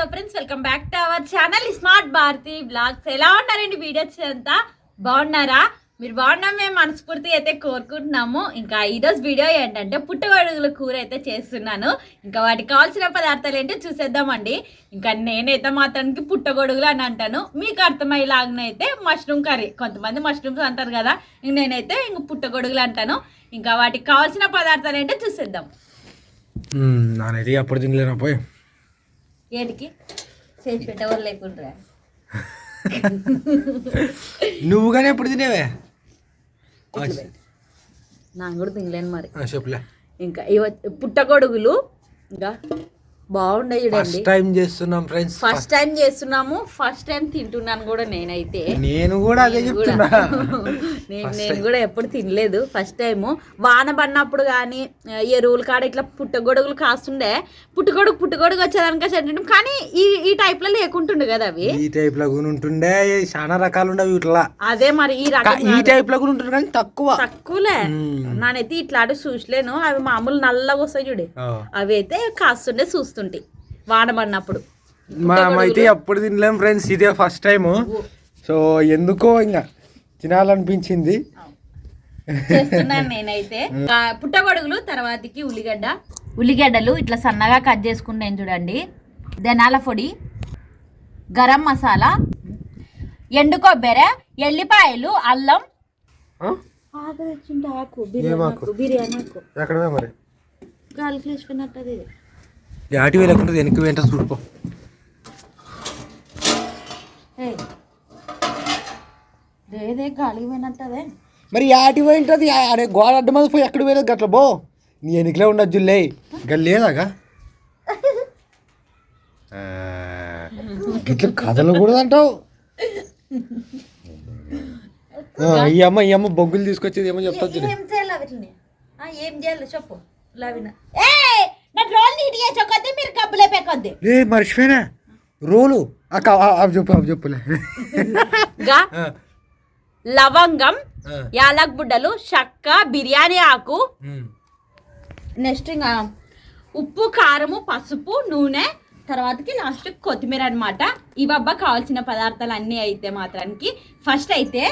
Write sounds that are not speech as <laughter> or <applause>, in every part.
Hello friends welcome back to our channel smart Bharati blogs ఎలా ఉన్నారండి videos అంతా? బాగున్నారా? మీరు బాగున్నా మేము మనస్ఫూర్తి అయితే కోరుకుంటున్నాము. ఇంకా ఈరోజు వీడియో ఏంటంటే పుట్టగొడుగుల కూర అయితే చేస్తున్నాను. ఇంకా వాటికి కావాల్సిన పదార్థాలు ఏంటో చూసేద్దామండి. ఇంకా నేనైతే మాత్రానికి పుట్టగొడుగులు అని అంటాను. మీకు అర్థమయ్యేలాగానైతే మష్రూమ్ కర్రీ. కొంతమంది మష్రూమ్స్ అంటారు కదా ఇంక నేనైతే ఇంక పుట్టగొడుగులు అంటాను. ఇంకా వాటికి కావాల్సిన పదార్థాలు ఏంటో చూసేద్దాం. నానైతే అప్పుడు తినలేనా పోయి ఏటికి? చేసి పెట్టేవాళ్ళు లేకుండా నువ్వు కానీ ఎప్పుడు తినేవే? నాకు కూడా తినలేను మరి. చెప్పులే. ఇంకా ఇవ పుట్టగొడుగులు ఇంకా ఫస్ట్ టైం చేస్తున్నాం ఫ్రెండ్స్ ఫస్ట్ టైం చేస్తున్నాము ఫస్ట్ టైం తింటున్నాను కూడా నేనైతే. నేను కూడా అదే నేను కూడా. చెప్తున్నా <laughs> నేను నేను కూడా ఎప్పుడు తినలేదు ఫస్ట్ టైం వాన పడినప్పుడు కానీ ఎరువులు కాడ ఇట్లా పుట్టగొడుగులు కాస్తుండే. పుట్టగొడుగు పుట్టగొడుగు వచ్చేదానికా చెట్టు కానీ ఈ ఈ type లో లేకుంటుండే కదా అవి. ఈ టైప్లో కూడా ఉంటుండే చాలా రకాలు ఉండవు ఇట్లా. అదే మరి ఈ రకం ఈ టైప్లో కూడా ఉంటుంది కానీ తక్కువ. తక్కువలే. నానైతే ఇట్లాంటి చూసలేను. అవి మామూలు నల్లగా వస్తాయి చూడు. అవి అయితే కాస్తుండే చూస్తుంటే వాన పడినప్పుడు మనమైతే ఎప్పుడు తినలేం ఫ్రెండ్స్ ఇదే ఫస్ట్ టైం సో ఎందుకో ఇంకా తినాలనిపించింది. చేస్తున్నాను నేనైతే. <laughs> పుట్టగొడుగులు తర్వాతకి ఉల్లిగడ్డ. ఉల్లిగడ్డలు ఇట్లా సన్నగా కట్ చేసుకుంటాను చూడండి. ధనాల పొడి గరం మసాలా ఎండు కొబ్బరి ఎల్లిపాయలు అల్లం? ఆకు? బిర్యానీ ఆకు యాటి వేయకుండా వెనక్కి వెంట చూడుకో. మరి యాటి పోయింటది అరే గోడ అడ్డం మీద పోయి ఎక్కడ పోయేది గట్ల బో నీ వెనకలే ఉండదు జుల్లే గల్ లేదాగా? గిట్ల కథలు కూడా అంటావు. ఈ అమ్మ ఈ అమ్మ బొగ్గులు తీసుకొచ్చేది ఏమో ఆ, ఏం చేయాలి? చెప్పు లవిన. ఏ మీరు కబ్బులే పెక్కొద్ది లే మర్చిపోయినా. రోలు. అక్క ఆ- అవి చెప్పు అవి చెప్పులే గా ఆ, లవంగం యాలక్ బుడ్డలు చెక్క బిర్యానీ ఆకు. నెక్స్ట్ ఇంకా ఉప్పు కారము పసుపు నూనె తర్వాతకి లాస్ట్ కొత్తిమీర అనమాట ఇవబ్బా కావాల్సిన పదార్థాలు అన్నీ అయితే మాత్రానికి. ఫస్ట్ అయితే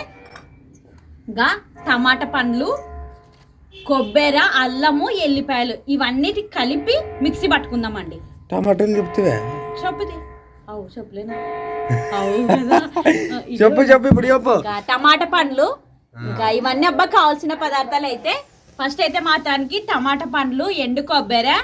గా టమాటా పండ్లు కొబ్బరి అల్లము ఎల్లిపాయలు ఇవన్నిటి కలిపి మిక్సీ పట్టుకుందామండి. టమాటాలు చెప్తావే? చెప్పుది అవు చెప్పలేనా? <laughs> అవు కదా. ఇది చెప్పు చెప్పు ఇప్పుడు చెప్పు. ఇంకా టమాటా పండ్లు. ఇంకా ఇవన్నీ అబ్బా కావాల్సిన పదార్థాలు అయితే ఫస్ట్ అయితే మాత్రానికి టమాటా పండ్లు ఎండు కొబ్బరి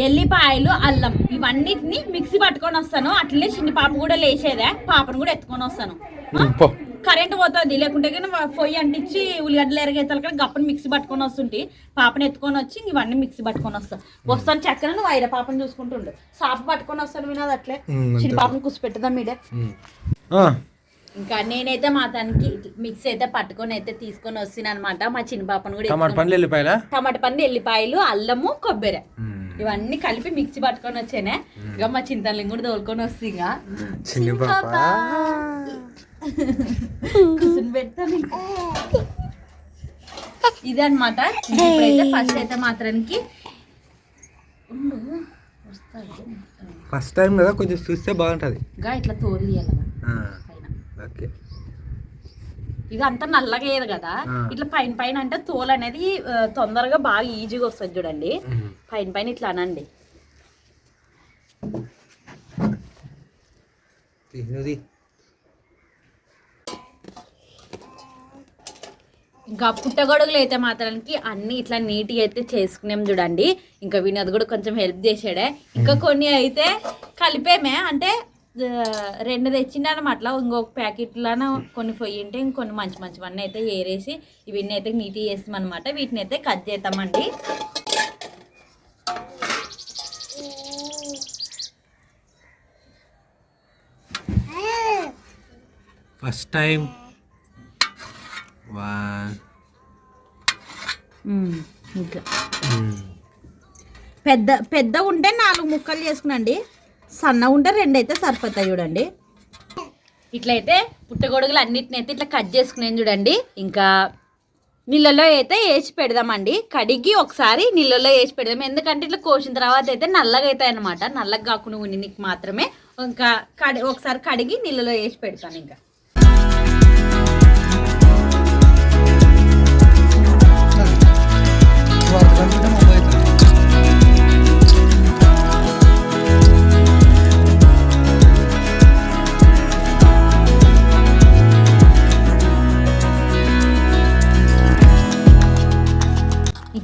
ఎల్లిపాయలు అల్లం ఇవన్నిటిని మిక్సీ పట్టుకొని వస్తాను. అట్లనే చిన్న పాప కూడా లేచేదే పాపను కూడా ఎత్తుకొని వస్తాను. ఆ? పో. కరెంట్ పోతుంది లేకుంటే కానీ పొయ్యి అంటించి ఉల్లిగడ్డలు ఎరగేతలు కానీ గప్పని మిక్సీ పట్టుకొని వస్తుంటే పాపని ఎత్తుకొని వచ్చి ఇవన్నీ మిక్సీ పట్టుకొని వస్తాను వస్తాను చక్కన నువ్వు ఐర పాపని చూసుకుంటుండు. సాప పట్టుకొని వస్తాను వినది అట్లే. చిన్న పాపని కూర్చోపెట్టుదాం మీడే ఇంకా నేనైతే మా తనకి మిక్స్ అయితే పట్టుకొని అయితే తీసుకొని వస్తాను అనమాట మా చిన్న పాపను కూడా టమాటా పండ్లు వెళ్ళిపోయాలా ఎత్తుకొని- టమాటా పండు ఎల్లిపాయలు అల్లము కొబ్బరి. ఇవన్నీ కలిపి మిక్సీ పట్టుకొని వచ్చానే. ఇక మా చింతల్ని కూడా తోలుకొని వస్తుంది ఇక. కూర్చుని పెడతాను ఇంకా. ఇదే అనమాట ఇప్పుడైతే ఫస్ట్ అయితే మాత్రానికి ఉండు, వస్తాది. ఫస్ట్ టైం కదా కొంచెం చూస్తే బాగుంటుంది. ఇంకా ఇట్లా తోలు తీయాలి పైన. ఓకే. ఇక అంతా నల్లగా అయ్యేది కదా. ఇట్లా పైన పైన అంటే తోలు అనేది తొందరగా బాగా ఈజీగా వస్తుంది చూడండి. పైన పైన ఇట్లా అనండి. తిన్నది ఇంకా పుట్టగొడుగులు అయితే మాత్రానికి అన్ని ఇట్లా నీట్గా అయితే చేసుకునేం చూడండి. ఇంకా వినోద్ కూడా కొంచెం హెల్ప్ చేసాడే. ఇంకా కొన్ని అయితే కలిపేమే. అంటే రెండు తెచ్చిండు అనమాట అట్లా ఇంకొక ప్యాకెట్లను కొన్ని పొయ్యి ఉంటే ఇంకొన్ని మంచి మంచివన్నీ అయితే ఏరేసి ఇవన్నీ అయితే నీట్గా చేస్తాం అనమాట వీటిని అయితే కట్ చేద్దామండి. First time one. ఇంకా. పెద్ద పెద్ద ఉంటే నాలుగు ముక్కలు చేసుకునండి. సన్న ఉంటే రెండు అయితే సరిపోతాయి చూడండి. ఇట్లయితే పుట్టగొడుగులు అన్నిటిని అయితే ఇట్లా కట్ చేసుకునేది చూడండి. ఇంకా నీళ్ళలో అయితే వేసి పెడదామండి. కడిగి ఒకసారి నీళ్ళలో వేసి పెడదాం. ఎందుకంటే ఇట్లా కోసిన తర్వాత అయితే నల్లగా అవుతాయి అనమాట నల్లగా కాకుండా నీకు మాత్రమే. ఇంకా కడి ఒకసారి కడిగి నీళ్ళలో వేసి పెడతాను ఇంకా.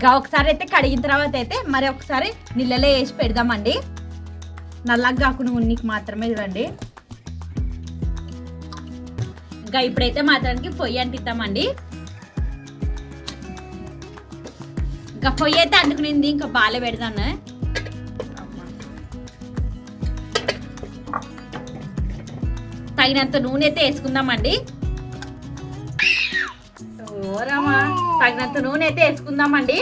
ఇంకా ఒకసారి అయితే కడిగిన తర్వాత అయితే మరి ఒకసారి నీళ్ళలో వేసి పెడదామండి. నల్లగా కాకుండా ఉన్నికి మాత్రమే చూడండి. ఇంకా ఇప్పుడైతే మాత్రానికి పొయ్యి అంటిద్దామండి. ఇంకా పొయ్యి అయితే అందుకునింది ఇంకా బాగా పెడతాను తగినంత నూనె అయితే వేసుకుందామండి. ఓరమ్మా తగినంత నూనె అయితే వేసుకుందామండి.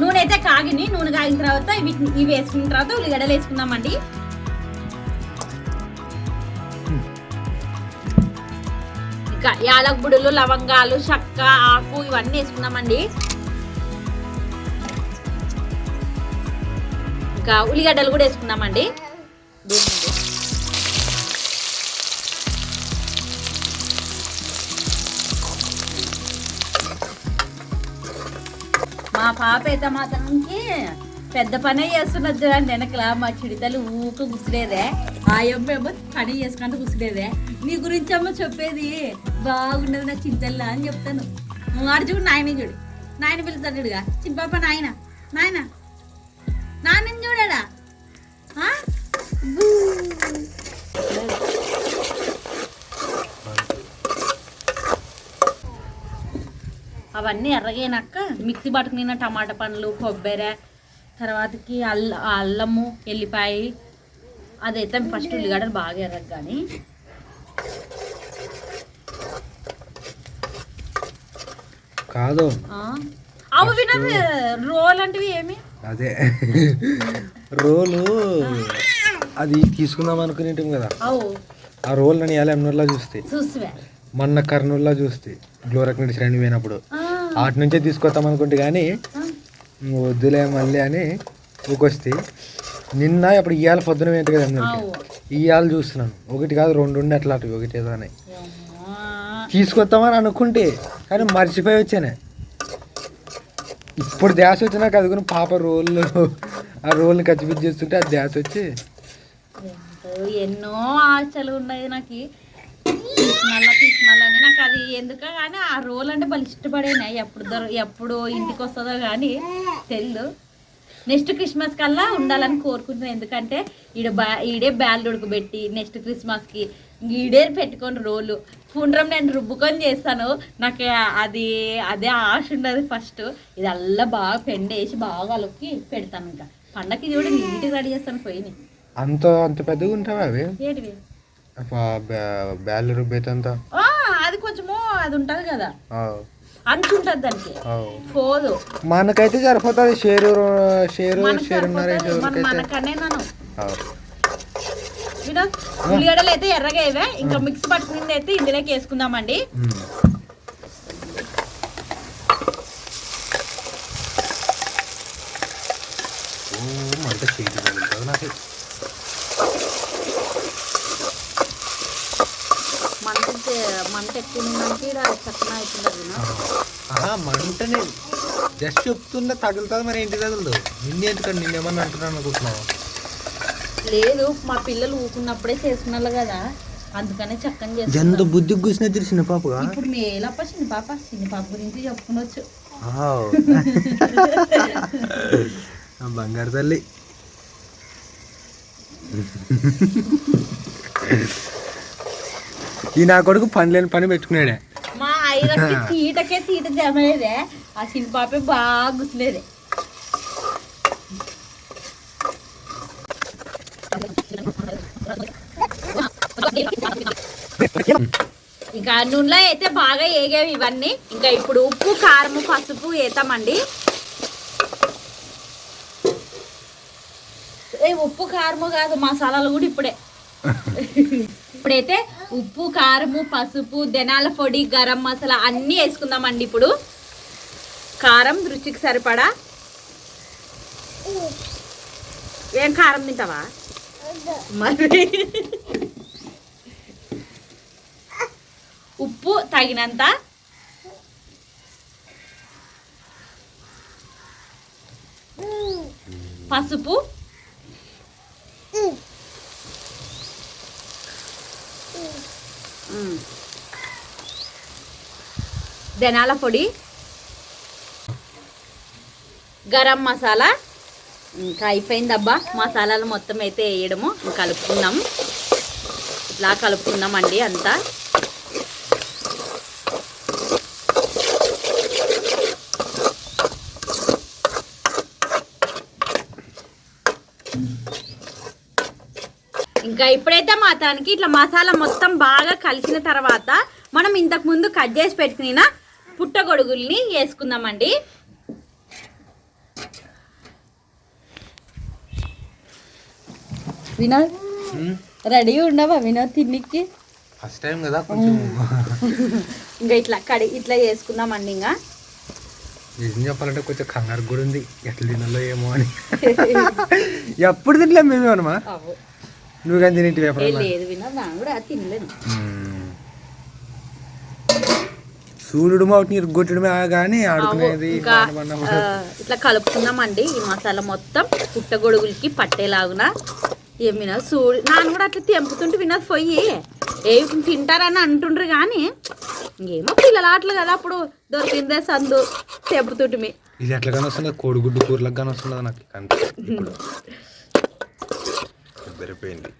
నూనె అయితే కాగింది నూనె కాగిన తర్వాత ఇవి ఇవి వేసుకున్న తర్వాత ఉల్లిగడ్డలు వేసుకుందామండి. ఇంకా యాలకుబుడులు లవంగాలు చెక్క ఆకు ఇవన్నీ వేసుకుందామండి. ఇంకా ఉల్లిగడ్డలు కూడా వేసుకుందామండి. పాప అయితే మాత్రానికి పెద్ద పనే చేస్తున్నది చూడండి వెనకల మా చిడితలు ఊక గుసిలేదే. ఆ అమ్మేమో పని చేసుకుంటూ గుసిలేదే. నీ గురించి అమ్మ చెప్పేది బాగున్నది నా చింతల్లా అని చెప్తాను. వాడు చూడు నాయన చూడు. నాయన పిలుస్తాడు చూడుగా. చిన్న నాయన. నాయన. నాన్న చూడాడా ఆ? బూ. అవన్నీ ఎర్రగైనాక మిక్సీ పట్టుకున్న టమాటా పండ్లు కొబ్బరి తర్వాతకి అల్ల అల్లము ఎల్లిపాయ అదైతే ఫస్ట్ ఉల్లిగడ్డలు బాగా ఎర్రగా కానీ కాదు అవి వినది రోల్ అంటివి ఏమి? అదే. రోలు అది తీసుకుందాం అనుకునేటం కదా. ఆ రోల్ నన్ను ఎలా ఎన్నోలా చూస్తే. మొన్న కర్నూలులో చూస్తే. గ్లోరక్ నుండి శ్రేణి పోయినప్పుడు. వాటి నుంచే తీసుకొస్తాం అనుకుంటే కానీ వద్దులే మళ్ళీ అని ఊకొస్తే నిన్న ఇప్పుడు ఇవాళ పొద్దున ఏంటి కదా ఇవాళ చూస్తున్నాను. ఒకటి కాదు రెండు ఉండి అట్లా అటు ఒకటి ఏదో అని. తీసుకొస్తామని అనుకుంటే కానీ మర్చిపోయి వచ్చానే. ఇప్పుడు ధ్యాస వచ్చినాక అదుగుని పాప రోళ్ళు ఆ రోల్ని కచ్చిపిచ్చి చేస్తుంటే ఆ ధ్యాస వచ్చి ఎన్నో ఆశలు ఉన్నాయి నాకు. తీసుమల్లా తీసుమల్లని నాకు అది ఎందుకో కానీ ఆ రోల్ అంటే వాళ్ళు ఇష్టపడేనా. ఎప్పుడు దొర ఎప్పుడు ఇంటికి వస్తుందో కానీ తెల్లు నెక్స్ట్ క్రిస్మస్ కల్లా ఉండాలని కోరుకుంటున్నాను ఎందుకంటే ఈడ బా ఈడే బ్యాల్ ఉడకబెట్టి నెక్స్ట్ క్రిస్మస్కి ఈడే పెట్టుకొని రోలు. పుండ్రం నేను రుబ్బుకొని చేస్తాను. నాకు అది అదే ఆశ ఉండదు ఫస్ట్. ఇది అల్లా బాగా పెండేసి బాగా అలొక్కి పెడతాను ఇంకా. పండగకి ఇది కూడా నీట్గా రెడీ చేస్తాను. పోయినాయి అంత అంత పెద్దగా ఉంటావా అవి బ్యాల్ రుబ్బేతంతా ఆ, అది కొంచెము అది ఉంటుంది కదా. అంచు ఉంటుంది దానికి. పోదు. మనకైతే సరిపోతుంది షేరు షేరు షేరున్నర మనకనే నన్ను ఉల్లిగడ్డలు అయితే ఎర్రగా ఇవే ఇంకా మిక్స్ పట్టుకునేది అయితే ఇందులోకి వేసుకుందామండి మంట చేతి తగులుతుంది నాకు మంట చే- మంట ఎక్కువ ఉందంటే ఇక్కడ చక్కన అవుతుంది వినోద్ ఆహా, మంటనే జస్ట్ చెప్తుండే తగులుతుంది మరి ఏంటి తగులదు? నిన్న ఎందుకండి నిన్నేమన్నా అంటున్నాను అనుకుంటున్నావు? లేదు మా పిల్లలు ఊకున్నప్పుడే చేసుకున్నారు కదా. అందుకనే చక్కని ఎంత చేస్తాను బుద్ధికి కూసిన చిన్న పాపగా? ఇప్పుడు మేలప్ప చిన్న పాప చిన్న పాప గురించి. ఆ బంగారు తల్లి. ఈ నా కొడుకు పని లేని పని పెట్టుకున్నాడే. ఐరన్కి తీటకే తీట జమలేదే. ఆ చిన్న పాపే బాగా గుసలేదే ఇంకా నూనెలో అయితే బాగా ఏగేవి ఇవన్నీ. ఇంకా ఇప్పుడు ఉప్పు కారము పసుపు వేతామండి ఉప్పు కారము కాదు మసాలాలు కూడా ఇప్పుడే. ఇప్పుడైతే ఉప్పు కారము పసుపు దెనాల పొడి గరం మసాలా అన్నీ వేసుకుందామండి ఇప్పుడు. కారం రుచికి సరిపడా? ఏం కారం తింటావా? మరి. ఉప్పు తగినంత? పసుపు? ధనాల పొడి. గరం మసాలా. ఇంకా అయిపోయిందబ్బా. మసాలాలు మొత్తం అయితే వేయడము. ఇంకా కలుపుకుందాం. ఇట్లా కలుపుకుందామండి అంతా. ఇప్పుడైతే మాత్రానికి ఇట్లా మసాలా మొత్తం బాగా కలిసిన తర్వాత మనం ఇంతకు ముందు కట్ చేసి పెట్టుకున్న పుట్టగొడుగుల్ని వేసుకుందామండి. వినోద్? రెడీ ఉండవా వినోద్ తిన్నికి? ఫస్ట్ టైం కదా <laughs> ఇంకా ఇట్లా కడి ఇట్లా చేసుకుందామండి ఇంకా. నిజం చెప్పాలంటే కొంచెం కంగారు కూడా ఉంది. ఎట్లా తినాలో ఏమో అని. <laughs> ఎప్పుడు తినలే మేము అనమా అవ్వు. నువ్వు కానీ తినేటి ఏ వేపర్ లేదు వినోద్ నా కూడా తినలేదు సూర్యుడు మాటి నీరు కొట్టడమే కానీ ఆడుకునేది ఇట్లా కలుపుకుందామండి ఈ మసాలా మొత్తం. పుట్టగొడుగులకి పట్టేలాగున ఏమినా సూడి నాన్న కూడా అట్లా తెంపుతుంటే వినదు పోయి ఏ తింటారని అంటుండ్రు కానీ ఏమో పిల్లల ఆటలు కదా అప్పుడు దొరికిందే సందు తెంపుతుంటిమి ఇది ఎట్లా కానీ వస్తుంది కోడిగుడ్డు కూరలకు కానీ వస్తుంది నాకు <laughs> సరిపోయింది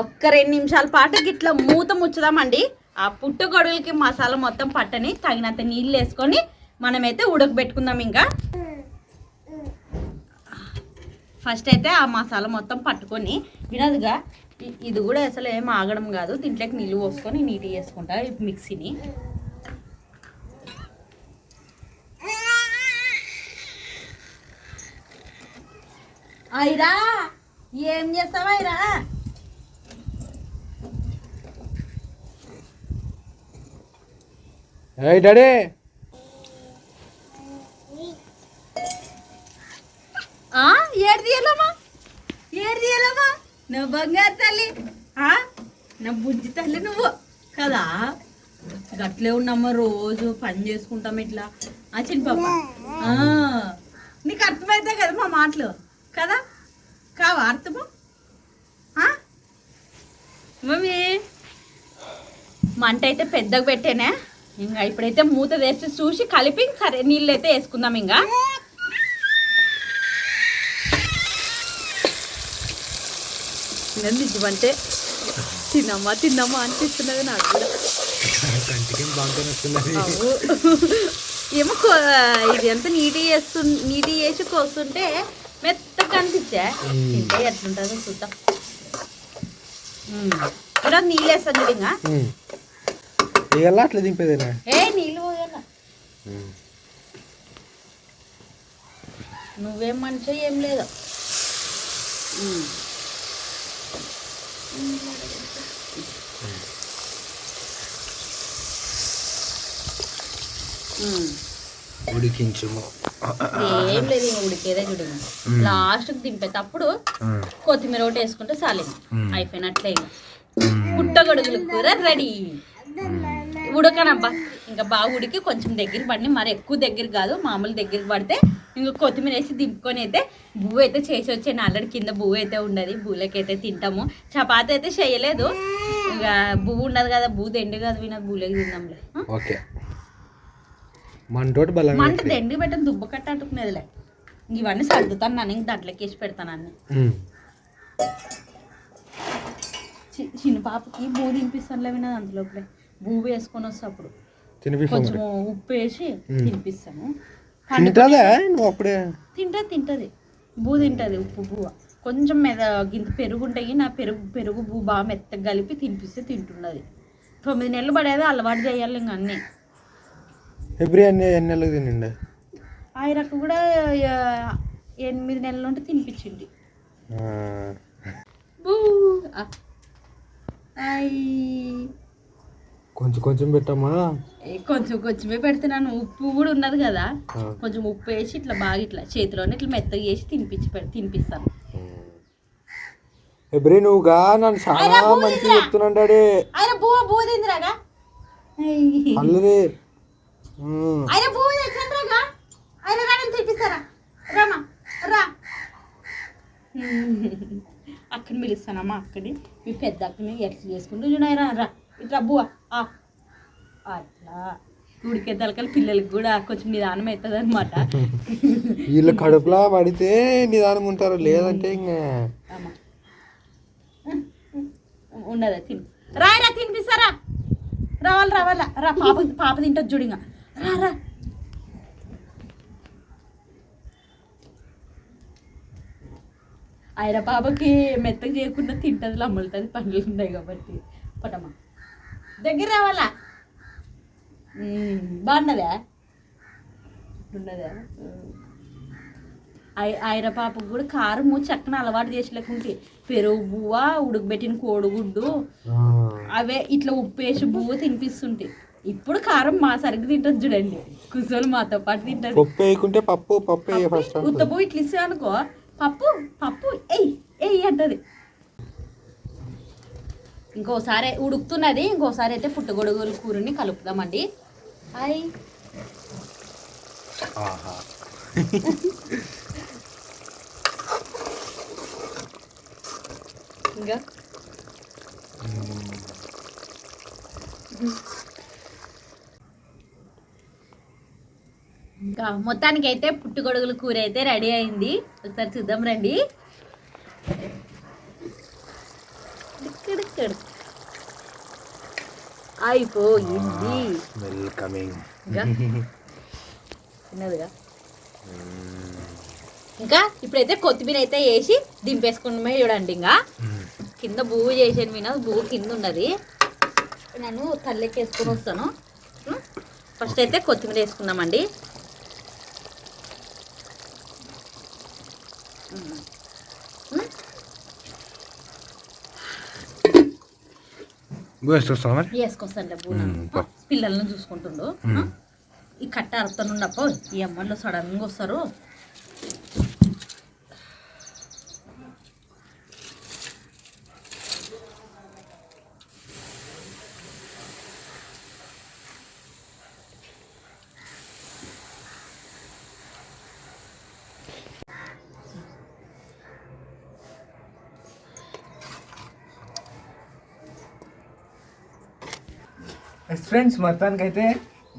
ఒక్క రెండు నిమిషాల పాటు గిట్లా మూత ముచ్చుదామండి. ఆ పుట్టుగొడుగులకి మసాలా మొత్తం పట్టని తగినంత నీళ్ళు వేసుకొని మనమైతే ఉడకబెట్టుకుందాం ఇంకా. ఫస్ట్ అయితే ఆ మసాలా మొత్తం పట్టుకొని వినదుగా ఇది కూడా అసలు ఏం ఆగడం కాదు. దీంట్లోకి నీళ్ళు పోసుకొని నీట్గా వేసుకుంటా మిక్సీని. అయిరా ఏం చేస్తావా అయిరా ఏయ్ డాడీ ఆ ఏడు తీయాలమ్మా ఏడు తీయాలమ్మా నువ్వు బంగారు తల్లి ఆ నా బుజ్జి తల్లి నువ్వు కదా ఇట్లే ఉన్నామా రోజు పని చేసుకుంటాం ఇట్లా. ఆ చిన్న పాప. ఆ, నీకు అర్థమైతే కదా మా మాటలు. కదా? కావా అర్థము? మమ్మీ మంట అయితే పెద్దగా పెట్టేనే. ఇంకా ఇప్పుడైతే మూత వేసి చూసి కలిపి సరే నీళ్ళు అయితే వేసుకుందాం ఇంకా. నిజమంటే తినమ్మా తిన్నమ్మా అనిపిస్తున్నది నాకు కూడా. ఏమో ఇది ఎంత నీటి చేస్తు నీటి చేసి కోస్తుంటే మెత్తగా కనిపించా. తింటే ఎట్లుంటుందో చూద్దాం. ఈరోజు నీళ్ళు వేస్తాను చూడు ఇంకా. అట్లా దింపేదేనా? ఏ నీళ్ళు పోయాల. నువ్వేం మనిషి ఏం లేదు. ఉడికించుము. ఏం లేదు ఉడికేదే చూడు మ్మ్. లాస్ట్కి దింపేటప్పుడు ఉమ్. కొత్తిమీర ఒకటి వేసుకుంటే చాలింది. అయిపోయినట్లే. పుట్టగొడుగుల కూర రెడీ. ఉడకనబ్బా. ఇంకా బాగా ఉడికి కొంచెం దగ్గర పడి మరి ఎక్కువ దగ్గర కాదు మామూలు దగ్గరికి పడితే ఇంకా కొత్తిమీర వేసి దింపుకొని అయితే బువ్వ అయితే చేసి వచ్చాను. ఆల్రెడీ కింద బువ్వ అయితే ఉండదు బువ్వలకి అయితే తింటాము. చపాతి అయితే చేయలేదు. ఇంకా బువ్వ ఉండదు కదా బువ్వ ఎండు కదా వినదు బువ్వలకి తిందాంలే? ఓకే. మనతోటి బలం మంట దెండి పెట్టని? దుబ్బ కట్ట అంటుకునేదిలే. ఇవన్నీ సర్దుతాను నన్ను ఇంక దాంట్లోకి వేసి పెడతాను అన్ని. చిన్న పాపకి బూ తినిపిస్తానులే వినదు అందులోపలే బూ వేసుకొని వస్తే అప్పుడు. తినిపిస్తాం కొంచెం ఉప్పు వేసి. తినిపిస్తాను. తింటాదా నువ్వు అప్పుడే? తింటది తింటది. బూ తింటది ఉప్పు బువ్వ కొంచెం మెద గింత పెరుగు ఉంటాయి నా పెరుగు పెరుగు బూ బాగా మెత్తగా కలిపి తినిపిస్తే తింటున్నది. తొమ్మిది నెలలు పడేది అలవాటు చేయాలి ఇంక అన్నీ. ఎవ్రీ అన్ని ఎన్ని నెలలకు తినండి? ఆయనకు కూడా ఎనిమిది నెలల నుండి తినిపించింది. కొంచెం కొంచెం పెట్టమ్మా. కొంచెం కొంచెమే పెడుతున్నాను. ఉప్పు కూడా ఉన్నది కదా. కొంచెం ఉప్పు వేసి ఇట్లా బాగా ఇట్లా చేతిలోనే ఇట్లా మెత్తగా చేసి తినిపించి తినిపిస్తాను. ఎబ్రి నువ్వుగా నన్ను చాలా మంచిగా చెప్తున్నాడు ఆయన బువ్వ బువ్వ తిందిరాగా అల్లరి ఆయన బువ్వ తెచ్చండిరాగా ఆయన రాని తినిపిస్తారా రామా రా. అక్కని పిలుస్తానమ్మా అక్కని? మీ పెద్ద అక్కని ఎట్లా చేసుకుంటూ చూడారా రా. ఇట్లా బువ్వ ఆ. అట్లా. ఉడికే తలకలు పిల్లలకి కూడా కొంచెం నిదానం అవుతుంది అనమాట వీళ్ళ కడుపులా పడితే నిదానం ఉంటారు లేదంటే ఇంకా. ఉండదా తిను. రాయరా తినిపిస్తారా? రావాలి రావాలా. రా పాప పాప తింటది చూడు ఇంకా. రా రా. ఆయన పాపకి మెత్తగా చేయకుండా తింటది అమ్ములుతుంది పండ్లు ఉన్నాయి కాబట్టి. పటమ్మా దగ్గర రావాలా? బాగున్నదా? ఉన్నదా? ఆయన పాపకు కూడా కారము చక్కన అలవాటు చేసలేకుంటే పెరుగు బువ్వ ఉడకబెట్టిన కోడిగుడ్డు అవే ఇట్లా ఉప్పేసి బువ్వ తినిపిస్తుంటే. ఇప్పుడు కారం మా సరిగ్గా తింటుంది చూడండి. కూర్చొని మాతో పాటు తింటది. పప్పు వేయకుంటే పప్పు పప్పు వేయ ఫస్ట్ ఉత్త పువ్వు ఇట్లా ఇస్తా అనుకో పప్పు పప్పు ఎయ్ ఎయ్ అంటది. ఇంకోసారి ఉడుకుతున్నది ఇంకోసారి అయితే పుట్టగొడుగుల కూరని కలుపుదామండి. హాయ్. ఆహా. ఇంకా? ఇంకా మొత్తానికి అయితే పుట్టుగొడుగుల కూర అయితే రెడీ అయింది. ఒకసారి చూద్దాం రండి. అయిపోయింది. ఇంకా? ఇప్పుడైతే కొత్తిమీర అయితే వేసి దింపేసుకున్నామే చూడండి ఇంకా. కింద పువ్వు చేసాను మీన పువ్వు కింద ఉన్నది. నేను తల్లెకి వేసుకొని వస్తాను ఫస్ట్ అయితే కొత్తిమీర వేసుకుందామండి. వేసుకొస్తావా మరి. పిల్లల్ని చూసుకుంటుండు. ఈ కట్ట అరుతానుండప్ప ఈ అమ్మల్లో సడన్గా వస్తారు. ఫ్రెండ్స్ మొత్తానికి అయితే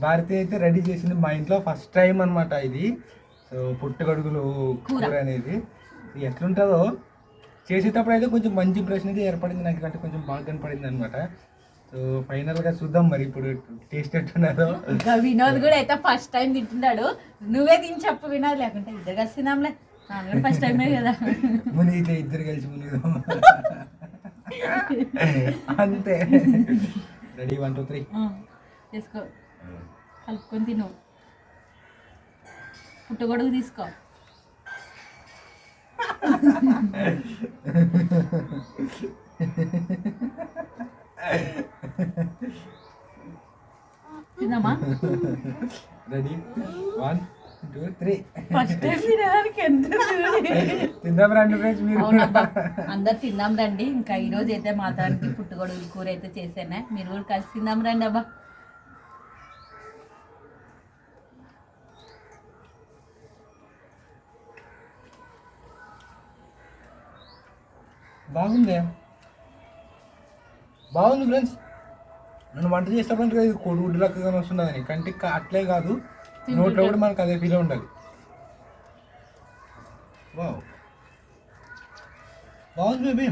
భారతి అయితే రెడీ చేసింది మా ఇంట్లో ఫస్ట్ టైం అన్నమాట ఇది. సో పుట్టగొడుగులు కూర. అనేది. ఎట్లుంటుందో చేసేటప్పుడు అయితే కొంచెం మంచి ఇంప్రెషన్ అయితే ఏర్పడింది. నాకు అంటే కొంచెం బాగా కనపడింది అనమాట సో ఫైనల్గా చూద్దాం మరి ఇప్పుడు టేస్ట్ ఎట్టున్నదో ఇంకా వినోద్ కూడా అయితే ఫస్ట్ టైం తింటున్నాడు. నువ్వే తిని చెప్పు వినోద్ లేకుంటే ఇద్దరు కలిసి ఫస్ట్ టైమే కదా. మునిగితే ఇద్దరు కలిసి మునిగిదాం <laughs> అంతే. రెడీ వన్ టూ త్రీ ఆ, తీసుకో కలుపుకొని తిను. పుట్టగొడుగు తీసుకో. తిందామా ready one two three first time తినడానికి ఎంత తిందాం రండి ఫ్రెండ్స్ మీరు. అవునబ్బా అందరు తిందాం రండి. ఇంకా ఈ రోజు అయితే మాత్రానికి పుట్టుగొడుగుల కూర అయితే చేసానే. మీరు కూడా కలిసి తిందాం రండి అబ్బా. బాగుంది. బాగుంది ఫ్రెండ్స్. నన్ను వంట చేసేటప్పుడు ఇది కొడుగుడ్డు లెక్కగా వస్తున్నదని కంటికి అట్లే కాదు. నోట్లో కూడా మనకు అదే ఫీల్ ఉండాలి. వావ్ బాగుంది బేబీ.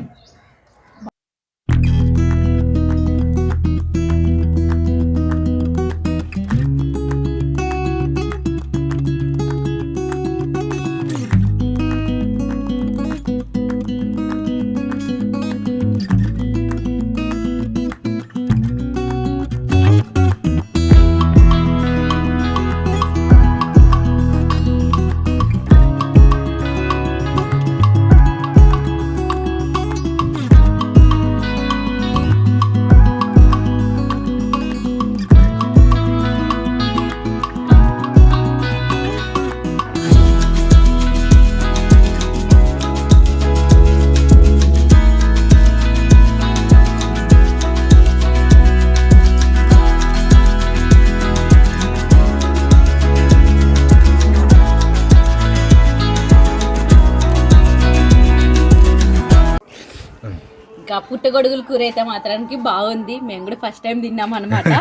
పుట్టగొడుగుల కూర అయితే మాత్రానికి బాగుంది. మేము కూడా ఫస్ట్ టైం తిన్నాం అనమాట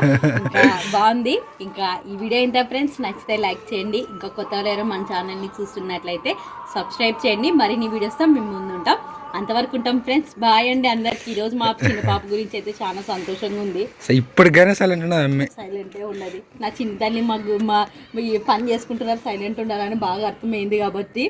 ఇంకా <laughs> బాగుంది. ఇంకా ఈ వీడియో ఏంటో ఫ్రెండ్స్ నచ్చితే లైక్ చేయండి. ఇంకా కొత్త వాళ్ళు మన ఛానల్ని చూస్తున్నట్లయితే సబ్స్క్రైబ్ చేయండి. మరిన్ని వీడియోస్తో మేము ముందు ఉంటాం అంతవరకు ఉంటాం ఫ్రెండ్స్ బాయ్ అండి అందరికి. ఈరోజు మా చిన్న పాప గురించి అయితే చాలా సంతోషంగా ఉంది. ఇప్పటికైనా సైలెంట్ ఉన్నది అమ్మే. సైలెంటే ఉన్నది నా చిన్న తల్లి మాకు మా ఈ పని చేసుకుంటున్నారు సైలెంట్ ఉండాలని బాగా అర్థమైంది కాబట్టి.